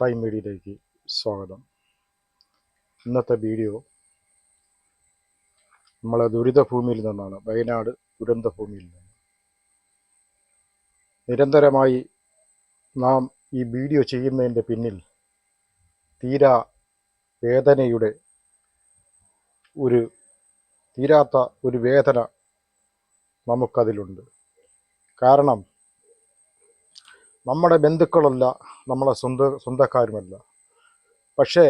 Time മീഡിയയിലേക്ക് സ്വാഗതം. ഇന്നത്തെ വീഡിയോ നമ്മളെ ദുരിതഭൂമിയിൽ നിന്നാണ് വയനാട് ദുരന്തഭൂമിയിൽ നിന്ന് നിരന്തരമായി നാം ഈ വീഡിയോ ചെയ്യുന്നതിന്റെ പിന്നിൽ തീരാ വേദനയുടെ ഒരു തീരാത്ത ഒരു വേദന നമുക്കതിലുണ്ട്. കാരണം നമ്മുടെ ബന്ധുക്കളല്ല നമ്മളെ സ്വന്ത സ്വന്തക്കാരുമല്ല. പക്ഷേ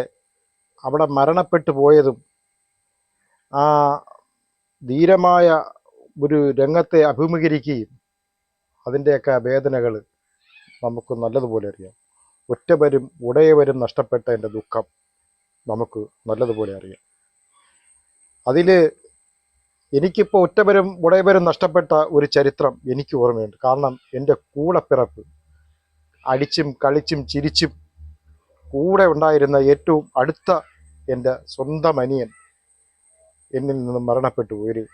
അവിടെ മരണപ്പെട്ടു പോയതും ആ ധീരമായ ഒരു രംഗത്തെ അഭിമുഖീകരിക്കുകയും അതിന്റെയൊക്കെ വേദനകൾ നമുക്ക് നല്ലതുപോലെ അറിയാം. ഒറ്റവരും ഉടയവരും നഷ്ടപ്പെട്ടതിന്റെ ദുഃഖം നമുക്ക് നല്ലതുപോലെ അറിയാം. അതിൽ എനിക്കിപ്പോൾ ഒറ്റവരും ഉടയവരും നഷ്ടപ്പെട്ട ഒരു ചരിത്രം എനിക്ക് ഓർമ്മയുണ്ട്. കാരണം എന്റെ കൂടപ്പിറപ്പ് അടിച്ചും കളിച്ചും ചിരിച്ചും കൂടെ ഉണ്ടായിരുന്ന ഏറ്റവും അടുത്ത എന്റെ സ്വന്തം അനിയൻ എന്നിൽ നിന്നും മരണപ്പെട്ടു. ഒരു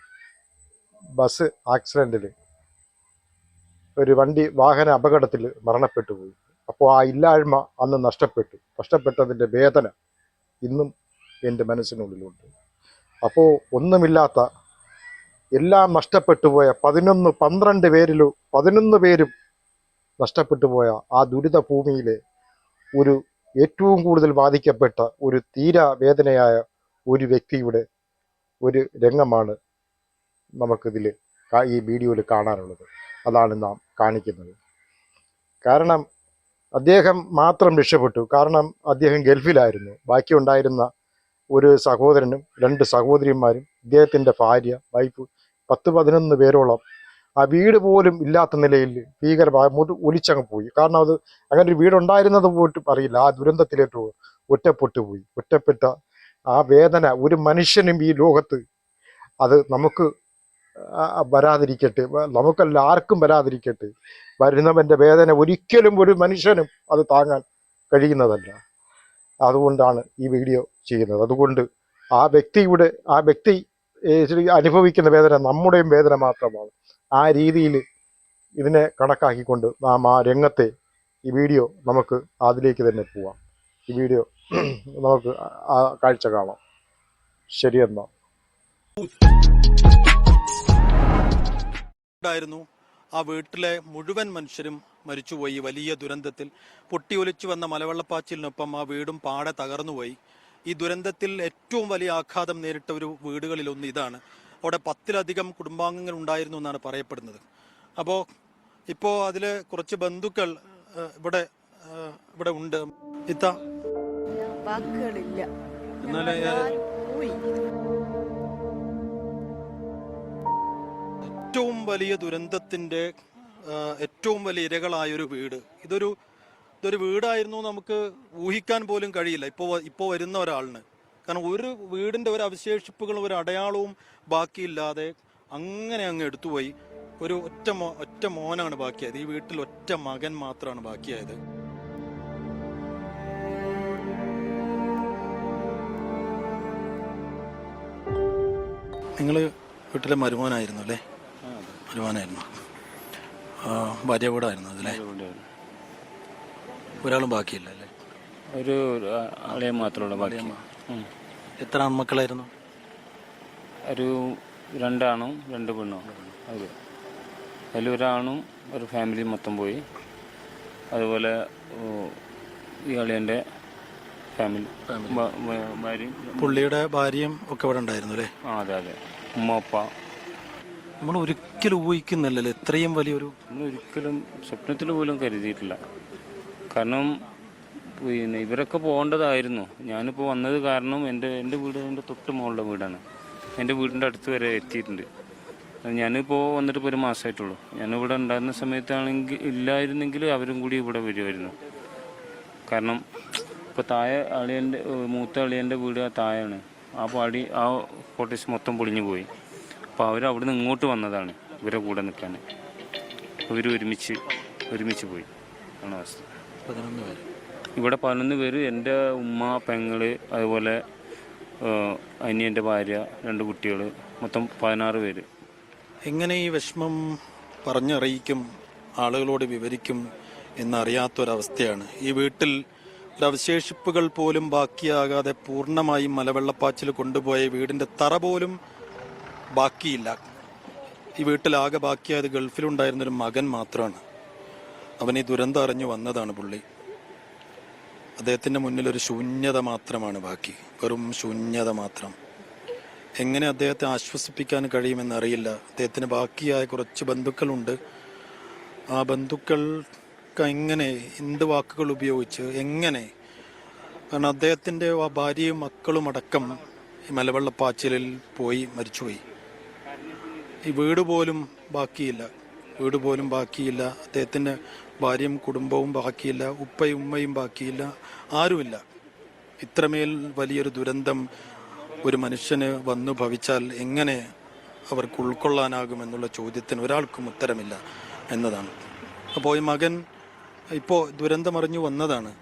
ബസ് ആക്സിഡന്റിൽ ഒരു വണ്ടി വാഹന അപകടത്തിൽ മരണപ്പെട്ടു പോയി. അപ്പോൾ ആ ഇല്ലായ്മ അന്ന് നഷ്ടപ്പെട്ടു. നഷ്ടപ്പെട്ടതിന്റെ വേദന ഇന്നും എന്റെ മനസ്സിനുള്ളിലുണ്ട്. അപ്പോൾ ഒന്നുമില്ലാത്ത എല്ലാം നഷ്ടപ്പെട്ടു പോയ പതിനൊന്ന് പന്ത്രണ്ട് പേരിലും പതിനൊന്ന് പേരും നഷ്ടപ്പെട്ടു പോയ ആ ദുരിത ഭൂമിയിലെ ഒരു ഏറ്റവും കൂടുതൽ ബാധിക്കപ്പെട്ട ഒരു തീരാ വേദനയായ ഒരു വ്യക്തിയുടെ ഒരു രംഗമാണ് നമുക്കിതിൽ ഈ വീഡിയോയിൽ കാണാനുള്ളത്. അതാണ് നാം കാണിക്കുന്നത്. കാരണം അദ്ദേഹം മാത്രം രക്ഷപ്പെട്ടു. കാരണം അദ്ദേഹം ഗൾഫിലായിരുന്നു. ബാക്കി ഉണ്ടായിരുന്ന ഒരു സഹോദരനും രണ്ട് സഹോദരിമാരും ഇദ്ദേഹത്തിന്റെ ഭാര്യ വൈഫ് പത്ത് പതിനൊന്ന് പേരോളം ആ വീട് പോലും ഇല്ലാത്ത നിലയിൽ ഭീകര ഒലിച്ചങ്ങ് പോയി. കാരണം അത് അങ്ങനെ ഒരു വീടുണ്ടായിരുന്നത് പോയിട്ട് അറിയില്ല. ആ ദുരന്തത്തിലേക്ക് ഒറ്റപ്പെട്ടു പോയി. ഒറ്റപ്പെട്ട ആ വേദന ഒരു മനുഷ്യനും ഈ ലോകത്ത് അത് നമുക്ക് വരാതിരിക്കട്ടെ. നമുക്കല്ല ആർക്കും വരാതിരിക്കട്ടെ. വരുന്നവന്റെ വേദന ഒരിക്കലും ഒരു മനുഷ്യനും അത് താങ്ങാൻ കഴിയുന്നതല്ല. അതുകൊണ്ടാണ് ഈ വീഡിയോ ചെയ്യുന്നത്. അതുകൊണ്ട് ആ വ്യക്തിയുടെ ആ വ്യക്തി അനുഭവിക്കുന്ന വേദന നമ്മുടെയും വേദന മാത്രമാണ്. ആ രീതിയിൽ ഇതിനെ കണക്കാക്കിക്കൊണ്ട് നാം ആ രംഗത്തെ ഈ വീഡിയോ നമുക്ക് അതിലേക്ക് തന്നെ പോവാം. ഈ വീഡിയോ നമുക്ക് ആ കാഴ്ച കാണാം. ശരിയെന്നാ ഉണ്ടായിരുന്നു. ആ വീട്ടിലെ മുഴുവൻ മനുഷ്യരും മരിച്ചുപോയി. വലിയ ദുരന്തത്തിൽ പൊട്ടിയൊലിച്ചു വന്ന മലവെള്ളപ്പാച്ചിലിനൊപ്പം ആ വീടും പാടെ തകർന്നുപോയി. ഈ ദുരന്തത്തിൽ ഏറ്റവും വലിയ ആഘാതം നേരിട്ട ഒരു വീടുകളിലൊന്ന് ഇതാണ്. അവിടെ പത്തിലധികം കുടുംബാംഗങ്ങൾ ഉണ്ടായിരുന്നു എന്നാണ് പറയപ്പെടുന്നത്. അപ്പോൾ ഇപ്പോൾ അതിൽ കുറച്ച് ബന്ധുക്കൾ ഇവിടെ ഇവിടെ ഉണ്ട്. ഇത്ത. വാക്കുകളില്ല. ഏറ്റവും വലിയ ദുരന്തത്തിന്റെ ഏറ്റവും വലിയ ഇരകളായൊരു വീട്. ഇതൊരു ഇതൊരു വീടായിരുന്നു നമുക്ക് ഊഹിക്കാൻ പോലും കഴിയില്ല. ഇപ്പോൾ ഇപ്പോൾ വരുന്ന ഒരാളിന്. കാരണം ഒരു വീടിന്റെ ഒരു അവശേഷിപ്പുകളും ഒരു അടയാളവും ബാക്കിയില്ലാതെ അങ്ങനെ അങ്ങ് എടുത്തുപോയി. ഒരു ഒറ്റ മോ ഒറ്റ മോനാണ് ബാക്കിയായത്. ഈ വീട്ടിൽ ഒറ്റ മകൻ മാത്രമാണ് ബാക്കിയായത്. നിങ്ങൾ വീട്ടിലെ മരുമോനായിരുന്നു അല്ലേ? മരുമോനായിരുന്നു. ഭാര്യ ആയിരുന്നു അതല്ലേ ഒരാളും ബാക്കിയില്ല അല്ലേ? ഒരു ആളെ മാത്രമുള്ള ബാക്കി. ഉം. എത്ര ആൺമക്കളായിരുന്നു? ഒരു രണ്ടാണും രണ്ട് പെണ്ണോ. അതെ അതിൽ ഒരാണും ഒരു ഫാമിലി മൊത്തം പോയി. അതുപോലെ ഓ, ഈ അളിയന്റെ ഫാമിലി ഭാര്യ ഭ- ഭാര്യയും പുള്ളിയുടെ ഭാര്യയും ഒക്കെ ഇവിടെ ഉണ്ടായിരുന്നു അല്ലേ? ആ അതെ അതെ. ഉമ്മ ഉപ്പ. നമ്മൾ ഒരിക്കലും ഊഹിക്കുന്നില്ലല്ലോ ഇത്രയും വലിയൊരു നമ്മൾ ഒരിക്കലും സ്വപ്നത്തിൽ പോലും കരുതിയിട്ടില്ല. കാരണം പിന്നെ ഇവരൊക്കെ പോകേണ്ടതായിരുന്നു. ഞാനിപ്പോൾ വന്നത് കാരണം എന്റെ എന്റെ വീട് എന്റെ തൊട്ട് മുകളിലെ വീടാണ്. എന്റെ വീടിന്റെ അടുത്ത് വരെ എത്തിയിട്ടുണ്ട്. ഞാനിപ്പോൾ വന്നിട്ട് ഇപ്പോൾ ഒരു മാസമായിട്ടുള്ളൂ ഞാനിവിടെ ഉണ്ടായിരുന്ന സമയത്താണെങ്കിൽ ഇല്ലായിരുന്നെങ്കിൽ അവരും കൂടി ഇവിടെ വരുമായിരുന്നു കാരണം ഇപ്പോൾ താഴെ അളിയന്റെ മൂത്ത അളിയന്റെ വീട് ആ താഴെയാണ്. ആ പാടി ആ കോട്ടേഴ്സ് മൊത്തം പൊളിഞ്ഞു പോയി. അപ്പോൾ അവർ അവിടെ നിന്ന് ഇങ്ങോട്ട് വന്നതാണ് ഇവരെ കൂടെ നിൽക്കാൻ. ഇവർ ഒരുമിച്ച് ഒരുമിച്ച് പോയി. ആണ് അവസ്ഥ. പതിനൊന്ന് പേര്. ഇവിടെ പതിനൊന്ന് പേര് എന്റെ ഉമ്മ പെങ്ങൾ അതുപോലെ അനിയന്റെ ഭാര്യ രണ്ട് കുട്ടികൾ മൊത്തം പതിനാറ് പേര്. എങ്ങനെ ഈ വിഷമം പറഞ്ഞറിയിക്കും ആളുകളോട് വിവരിക്കും എന്നറിയാത്തൊരവസ്ഥയാണ്. ഈ വീട്ടിൽ ഒരവശേഷിപ്പുകൾ പോലും ബാക്കിയാകാതെ പൂർണമായും മലവെള്ളപ്പാച്ചിൽ കൊണ്ടുപോയ വീടിന്റെ തറ പോലും ബാക്കിയില്ല. ഈ വീട്ടിലാകെ ബാക്കിയായത് ഗൾഫിലുണ്ടായിരുന്നൊരു മകൻ മാത്രമാണ്. അവൻ ഈ ദുരന്തം അറിഞ്ഞു വന്നതാണ് പുള്ളി. അദ്ദേഹത്തിന്റെ മുന്നിൽ ഒരു ശൂന്യത മാത്രമാണ് ബാക്കി. വെറും ശൂന്യത മാത്രം. എങ്ങനെ അദ്ദേഹത്തെ ആശ്വസിപ്പിക്കാൻ കഴിയുമെന്ന് അറിയില്ല. അദ്ദേഹത്തിന് ബാക്കിയായ കുറച്ച് ബന്ധുക്കളുണ്ട്. ആ ബന്ധുക്കൾക്ക് എങ്ങനെ എന്ത് വാക്കുകൾ ഉപയോഗിച്ച് എങ്ങനെ? കാരണം അദ്ദേഹത്തിന്റെ ആ ഭാര്യയും മക്കളും അടക്കം ഈ മലവെള്ളപ്പാച്ചിലിൽ പോയി മരിച്ചുപോയി. ഈ വീട് പോലും ബാക്കിയില്ല. വീട് പോലും ബാക്കിയില്ല. അദ്ദേഹത്തിന്റെ ഭാര്യയും കുടുംബവും ബാക്കിയില്ല. ഉപ്പയും ഉമ്മയും ബാക്കിയില്ല. ആരുമില്ല. ഇത്രമേൽ വലിയൊരു ദുരന്തം ഒരു മനുഷ്യന് വന്നു ഭവിച്ചാൽ എങ്ങനെ അവർക്ക് ഉൾക്കൊള്ളാനാകുമെന്നുള്ള ചോദ്യത്തിന് ഒരാൾക്കും ഉത്തരമില്ല എന്നതാണ്. അപ്പോൾ ഈ മകൻ ഇപ്പോൾ ദുരന്തമറിഞ്ഞു വന്നതാണ്.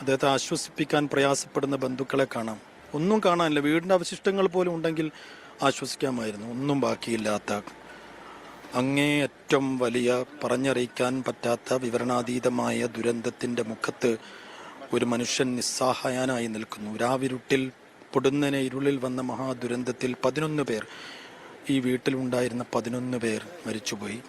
അദ്ദേഹത്തെ ആശ്വസിപ്പിക്കാൻ പ്രയാസപ്പെടുന്ന ബന്ധുക്കളെ കാണാം. ഒന്നും കാണാനില്ല. വീടിന്റെ അവശിഷ്ടങ്ങൾ പോലും ഉണ്ടെങ്കിൽ ആശ്വസിക്കാമായിരുന്നു. ഒന്നും ബാക്കിയില്ലാത്ത അങ്ങേയറ്റം വലിയ പറഞ്ഞറിയിക്കാൻ പറ്റാത്ത വിവരണാതീതമായ ദുരന്തത്തിന്റെ മുഖത്ത് ഒരു മനുഷ്യൻ നിസ്സഹായനായി നിൽക്കുന്നു. രാവിരുട്ടിൽ പൊടുന്നനെ ഇരുളിൽ വന്ന മഹാദുരന്തത്തിൽ പതിനൊന്ന് പേർ ഈ വീട്ടിലുണ്ടായിരുന്ന പതിനൊന്ന് പേർ മരിച്ചുപോയി.